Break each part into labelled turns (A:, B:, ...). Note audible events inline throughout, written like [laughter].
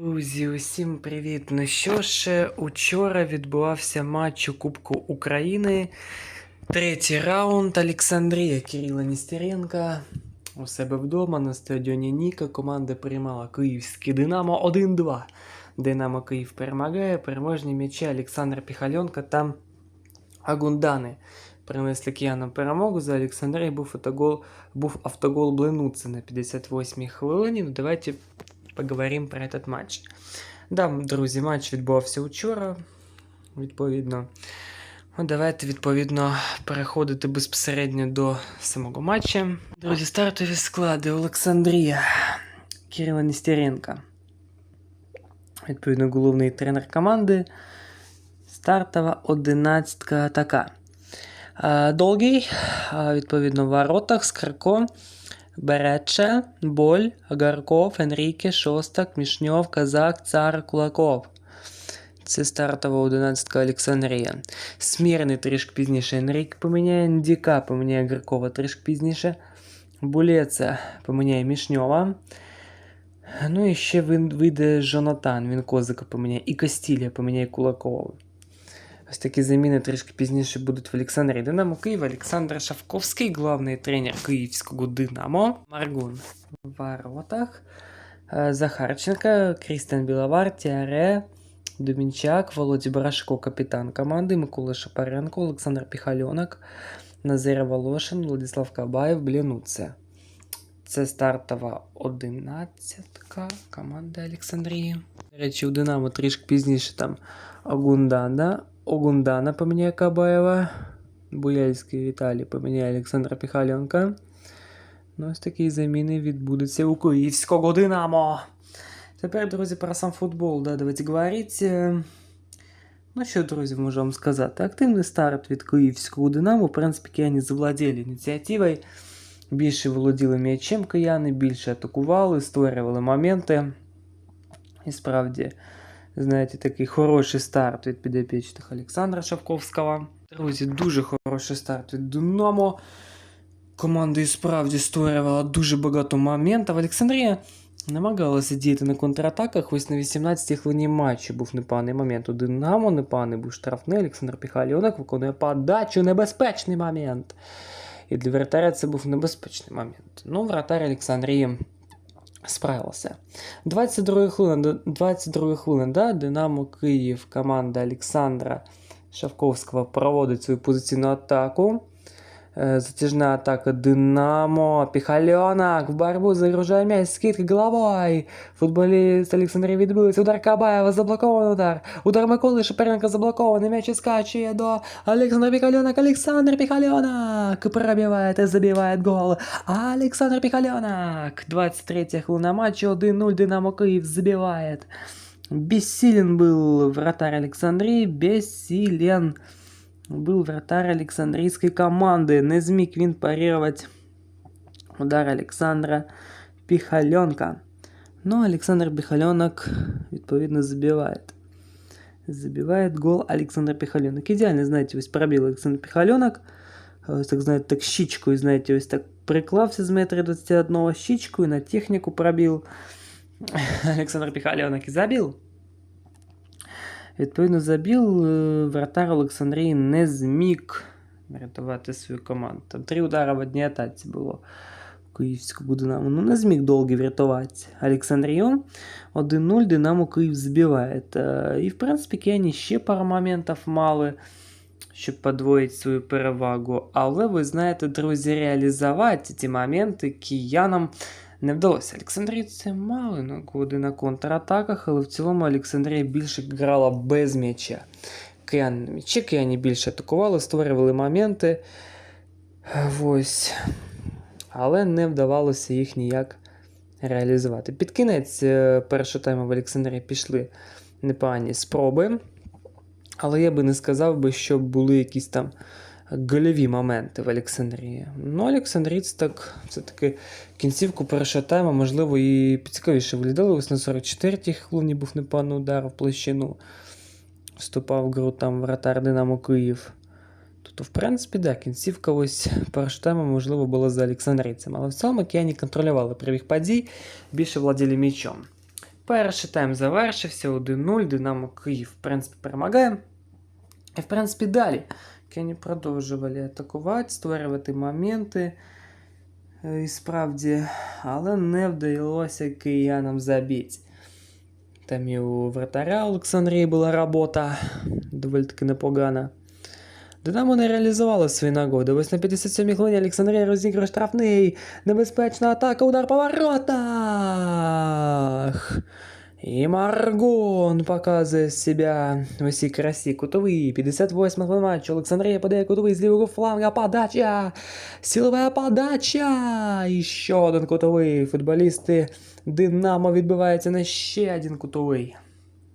A: Друзі, усім привіт! Ну що ж, учора відбувався матч у Кубку України. Третій раунд Олександрія Кирила Нестеренка у себе вдома на стадіоні Ніка. Команда приймала Київський Динамо 1-2. Динамо Київ перемагає. Переможні м'ячі Олександр Піхальонка та Агундани. Принесли киянам перемогу. За Олександрією був автогол, був автогол Бленуца на 58-й хвилині. Ну, давайте поговоримо про этот матч. Да, друзі, матч відбувався вчора. Відповідно. Ну, давайте, відповідно, переходити безпосередньо до самого матча. Друзі, стартові склади Олександрія Кирила Нестеренка. Відповідно, головний тренер команди. Стартова одинадцятка така. Е, Долгий, е, відповідно, в воротах, Скарко, Берече, Боль, Агарков, Енріке, Шостак, Мішньов, Казак, Цар, Кулаков. Це стартова одинадцятка Олександрія. Смірний трішки пізніше Енрік поміняє, Ndіка поміняє Агаркова трішки пізніше. Булеца поміняє Мішньова. Ну і ще вийде Жонатан, він Козика поміняє. І Кастілія поміняє Кулакова. Ось такі заміни трішки пізніше будуть в Олександрії. Динамо Київ, Олександр Шавковський, главний тренер київського Динамо. Маргун в воротах. Е, Захарченко, Крістіан Біловар, Тіаре, Думінчак, Володя Барашко, капітан команди, Микола Шапаренко, Олександр Піхальонок, Назир Волошин, Владислав Кабаєв, Блінуце. Це стартова одинадцятка команди Олександрії. До речі, у Динамо трішки пізніше там Огундана. Огундана поміняє Кабаєва. Буяльський Віталій поміняє Олександра Піхаленка. Ну, ось такі заміни відбудуться у Київського Динамо. Тепер, друзі, про сам футбол, да, давайте говорити. Е, Ну що, друзі, можу вам сказати. Активний старт від Київського Динамо. В принципі, кияни завладіли ініціативою. Більше володіли м'ячем кияни, більше атакували, створювали моменти. І справді, знаєте, такий хороший старт від підопічних Олександра Шавковського. Друзі, дуже хороший старт від Динамо. Команда і справді створювала дуже багато моментів. Олександрія намагалася діяти на контратаках. Ось на 18-й хвилині матчу був непоганий момент. У Динамо непоганий був штрафний. Олександр Піхальонок виконує подачу. Небезпечний момент. І для вратаря це був небезпечний момент. Ну, вратар Олександрії справився. 22 хвилина, 22 хвилина, да, Динамо Київ, команда Олександра Шавковського проводить свою позиційну атаку. Е, Затяжна атака Динамо. Піхальонок в борьбу загружає м'яч, скидка головою. Футболіст Олександрія відбилися. Удар Кабаєва, заблокований удар. Удар Миколи Шаперенка заблокований. М'яч скачує до Олександра Піхальонок. Олександр Піхальонок пробиває і забиває гол. Олександр Піхальонок. 23 хвилина матчу. 1-0 Динамо Київ забиває. Бессилен был вратарь Олександрії, бессилен был вратарь Олександрійської команди. Не зміг він парировать удар Олександра Піхальонка. Ну, Олександр Піхальонок, відповідно, забиває. Забиває гол Олександр Піхальонок. Ідеально, знаєте, ось пробив Олександр Піхальонок. Ось так, знаєте, так щічкою, знаєте, ось так приклався з метра 21 щічкою, на техніку пробив. [laughs] Олександр Піхальонок і забив. Відповідно, забіл е, вратар Олександрії не зміг врятувати свою команду. Там три удари в одній атаці було у Київського Динамо. Ну, не зміг довго врятувати Олександрію. 1-0 Динамо Київ збиває. І, в принципі, кияні ще пару моментів мали, щоб подвоїти свою перевагу. Але ви знаєте, друзі, реалізувати ці моменти киянам не вдалося. Олександрійці мали нагоди на контратаках, але в цілому Олександрія більше грала без м'яча. Кияни на м'ячі, кияні більше атакували, створювали моменти. Ось. Але не вдавалося їх ніяк реалізувати. Під кінець е, першого тайму в Олександрії пішли непогані спроби. Але я би не сказав би, що були якісь там гольові моменти в Олександрії. Ну, Олександрійці так все-таки кінцівку першого тайму, можливо, і поцікавіше виглядали. Ось на 44-й хвилині був непоганий удар в площину. Вступав в гру там вратар Динамо Київ. Тобто, в принципі, да, кінцівка ось першого тайму, можливо, була за Олександрійцем. Але в цілому кияні контролювали прибіг подій, більше владіли м'ячом. Перший тайм завершився 1-0. Динамо Київ, в принципі, перемагає. І, в принципі, далі. Кені продовжували атакувати, створювати моменти. Е, І справді, але не вдалося киянам забити. Там і у вратаря Олександрії була робота доволі таки непогана. Динамо не реалізувало свої нагоди. Ось на 57-й хвилині Олександрія розігрує штрафний. Небезпечна атака, удар по воротах. І Маргон показує себе в усій красі. Кутовий. 58 хвилин матчу. Олександрія подає кутовий з лівого фланга. Подача. Силова подача. І ще один кутовий. Футболісти Динамо відбиваються на ще один кутовий.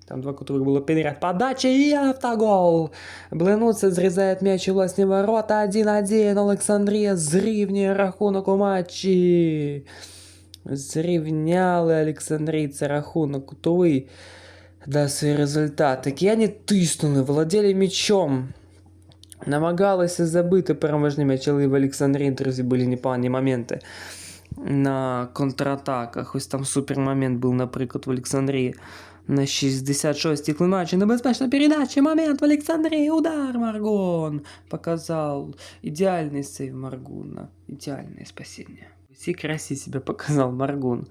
A: Там два кутових було підряд. Подача і автогол. Блинуться зрізає м'яч у власні ворота. 1-1. Олександрія зрівнює рахунок у матчі. Зрівняли Олександрійці рахунок кутовий. Да, свої результати. Кияні тиснули, володіли м'ячом. Намагалися забити переможний м'яч, але в Олександрії, друзі, були непогані моменти на контратаках. Ось там супермомент був, наприклад, в Олександрії. На 66-й климачі небезпечна передача, момент в Олександрії, удар Маргон. Показав ідеальний сейв Маргуна. Ідеальне спасіння. В усій красі себе показав Маргун.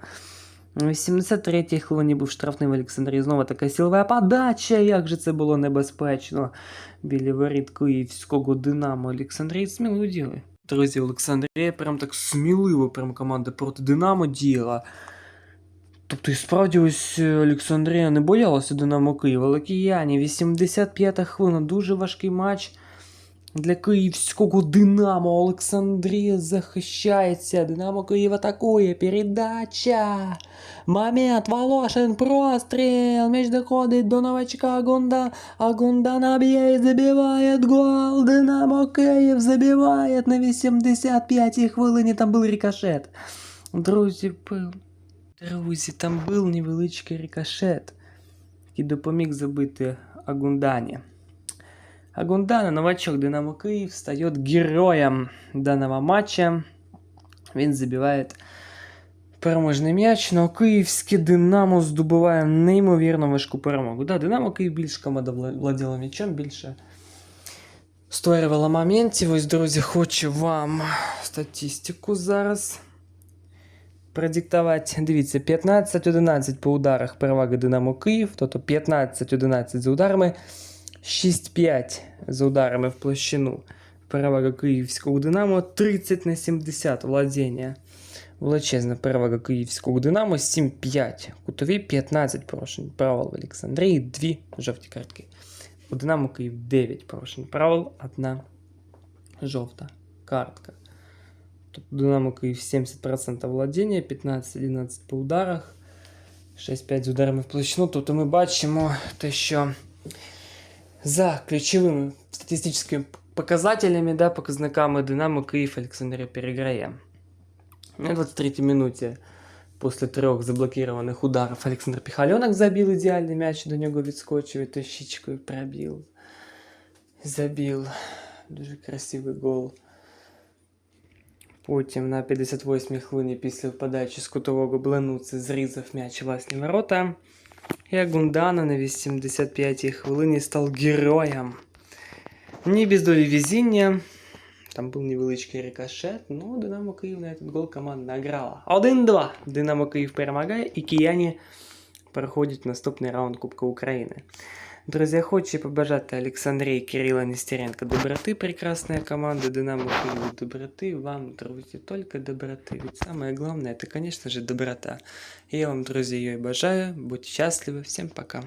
A: У 83-й хвилині був штрафний в Олександрії. Знову така силова подача. Як же це було небезпечно. Біля воріт Київського Динамо. Олександрії сміло діли. Друзі, Олександрія прям так сміливо прям команда проти Динамо діяла. Тобто, і справді ось е, Олександрія не боялася Динамо Києва, але кияні, 85-та хвилина, дуже важкий матч для київського Динамо. Олександрія захищається. Динамо Київ атакує. Передача. Момент. Волошин. Простріл. М'яч доходить до новачка Агунда. Агунда наб'є і забиває гол. Динамо Київ забиває на 85-й хвилині. Там був рикошет. Друзі, був. Друзі, там був невеличкий рикошет, який допоміг забити Агундані. Агундана, новачок Динамо Київ, стає героєм даного матча. Він забиває переможний м'яч, але київське Динамо здобуває неймовірно важку перемогу. Да, Динамо Київ більше команда вла- владіла м'ячем, більше створювала моментів. Ось, друзі, хочу вам статистику зараз продиктувати. Дивіться, 15-11 по ударах перевага Динамо Київ, тобто 15-11 за ударами, 6-5 за ударами в площину. Перевага київського Динамо 30 на 70 владіння. Величезна перевага київського Динамо 7-5. Кутові 15 порушень. Правил в Олександрії 2 жовті картки. У Динамо Київ 9 порушень. Правил 1 жовта картка. Тобто Динамо Київ 70% владіння, 15-11 по ударах, 6-5 з ударами в площину. Тобто ми бачимо те, що за ключовими статистичними показателями, да, показниками Динамо Київ Олександрія переграє. На 23-й минуті після трьох заблокованих ударів Олександр Піхальонок забив ідеальний м'яч, до нього відскочив і тощичкою пробив. Забив. Дуже красивий гол. Потім на 58-й хвилині після подачі з кутового Бленуце зрізав м'яч у власні ворота. І Гундана на 85-й хвилині став героєм. Не без долі везіння. Там був невеличкий рикошет, ну Динамо Київ на этот гол команда награла. 1-2. Динамо Київ перемагає, і кияні переходять в наступний раунд Кубка України. Друзі, я хочу побажати Олександрії Кирила Нестеренко доброты, прекрасная команда Динамо Киев доброты. Вам, друзі, только доброты. Ведь самое главное, это, конечно же, доброта. И я вам, друзі, ее и бажаю. Будьте счастливы. Всем пока.